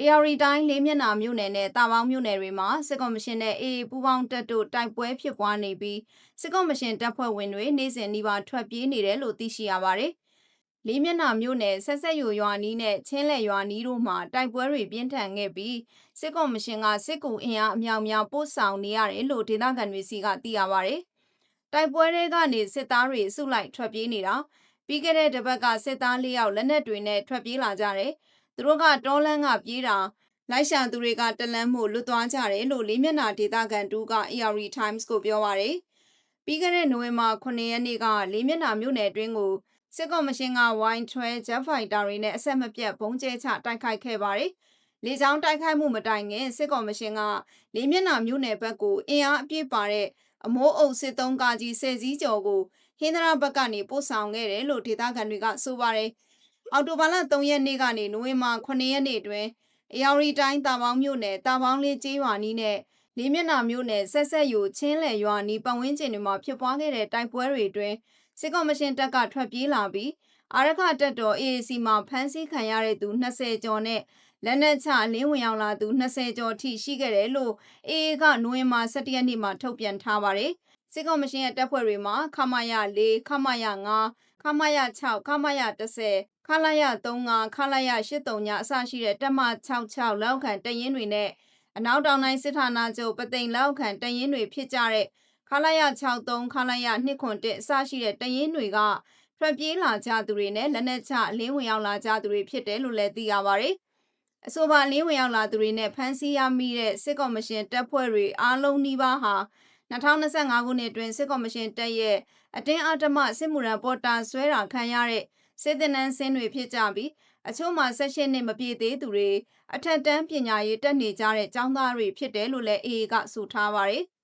AR တိုင်းလေးမျက်နှာမြို့နယ်နဲ့တာပေါင်းမြို့နယ်တွေမှာစစ်ကော်မရှင်နဲ့ AA ပူးပေါင်းတပ်တို့တိုက်ပွဲဖြစ်ပွားနေပြီးစစ်ကော်မရှင်တပ်ဖွဲ့ဝင်တွေနေ့စဉ်နှီးပါထွက်ပြေးနေတယ်လို့သိရှိရပါတယ်။လေးမျက်နှာမြို့နယ်ဆက်ဆက်ယူရွာနီးနဲ့ချင်းလက်ရွာနီးတို့မှာတိုက်ပွဲတွေပြင်းထန်ခဲ့ပြီးစစ်ကော်မရှင်ကစစ်ကူအင်အားအများအများပို့ဆောင်နေရတယ်လို့ဒေသခံတွေစီကသိရပါတယ်။တိုက်ပွဲတွေကနေစစ်သားတွေစုလိုက်ထွက်ပြေးနေတာပြီးခဲ့တဲ့တစ်ပတ်ကစစ်သား၄ယောက်လက်နက်တွေနဲ့ထွက်ပြေးလာကြတယ်။ သူတို့ကတောလန်းကပြေးတာလိုက်ရှာသူတွေကတလန်းမှုလွတ်သွားကြတယ်လို့လေးမျက်နှာဒေသခံတူက AR Times ကိုပြောပါရယ်ပြီးခဲ့တဲ့နိုဝင်ဘာ9ရက်နေ့ကလေးမျက်နှာမြို့နယ်အတွင်းကိုစစ်ကော်မရှင်ကဝိုင်းထွဲဂျက်ဖိုက်တာတွေနဲ့အဆက်မပြတ်ဘုံကျဲချတိုက်ခိုက်ခဲ့ပါတယ်လေကြောင်းတိုက်ခိုက်မှုမတိုင်ခင်စစ်ကော်မရှင်ကလေးမျက်နှာမြို့နယ်ဘက်ကိုအင်အားအပြည့်ပါတဲ့အမိုးအုပ်စစ်သုံးကားကြီးဆယ်စည်းကျော်ကိုဟင်းသရဘက်ကနေပို့ဆောင်ခဲ့တယ်လို့ဒေသခံတွေကဆိုပါတယ် အော်တိုဘာလ3ရက်နေ့ကနေနိုဝင်ဘာ9ရက်နေ့အတွင်းအေယာရီတိုင်းတာပေါင်းမြို့နယ်တာပေါင်းလေးကျေးရွာနီးနဲ့လေးမျက်နှာမြို့နယ်ဆက်ဆက်ယူချင်းလယ်ရွာနီးပတ်ဝန်းကျင်တွေမှာဖြစ်ပွားခဲ့တဲ့တိုက်ပွဲတွေအတွင်းစစ်ကော်မရှင်တပ်ကထွက်ပြေးလာပြီးအာရခတပ်တော် AAC မှာဖမ်းဆီးခံရတဲ့သူ20ကျော်နဲ့လက်နက်ချလင်းဝင်ရောက်လာသူ20ကျော်ထိရှိခဲ့တယ်လို့ AA ကနိုဝင်ဘာ17ရက်နေ့မှာထုတ်ပြန်ထားပါတယ်။စစ်ကော်မရှင်ရဲ့တပ်ဖွဲ့တွေမှာခမာယ4ခမာယ5ခမာယ6ခမာယ10 ခလာယ35ခလာယ83ညအစရှိတဲ့တပ်မ66လောက်ခံတရင်တွေနဲ့အနောက်တောင်တိုင်းစစ်ဌာနချုပ်ပသိမ်လောက်ခံတရင်တွေဖြစ်ကြတဲ့ခလာယ63ခလာယ201အစရှိတဲ့တရင်တွေကထွက်ပြေးလာကြသူတွေနဲ့လက်နက်ချအလင်းဝင်ရောက်လာကြသူတွေဖြစ်တယ်လို့လည်းသိရပါတယ်။အဆိုပါအလင်းဝင်ရောက်လာသူတွေနဲ့ဖမ်းဆီးရမိတဲ့စစ်ကော်မရှင်တပ်ဖွဲ့တွေအားလုံးနှီးပါးဟာ2025ခုနှစ်အတွင်းစစ်ကော်မရှင်တပ်ရဲ့အတင်းအဓမ္မစစ်မှုရန်ပေါ်တာဆွဲတာခံရတဲ့ စစ်တပ်နှန်းစင်းတွေဖြစ်ကြပြီးအချို့မှာ၁၈နှစ်မပြည့်သေးသူတွေအထက်တန်းပညာရေးတက်နေကြတဲ့ကျောင်းသားတွေဖြစ်တယ်လို့လည်း AA ကဆိုထားပါတယ်။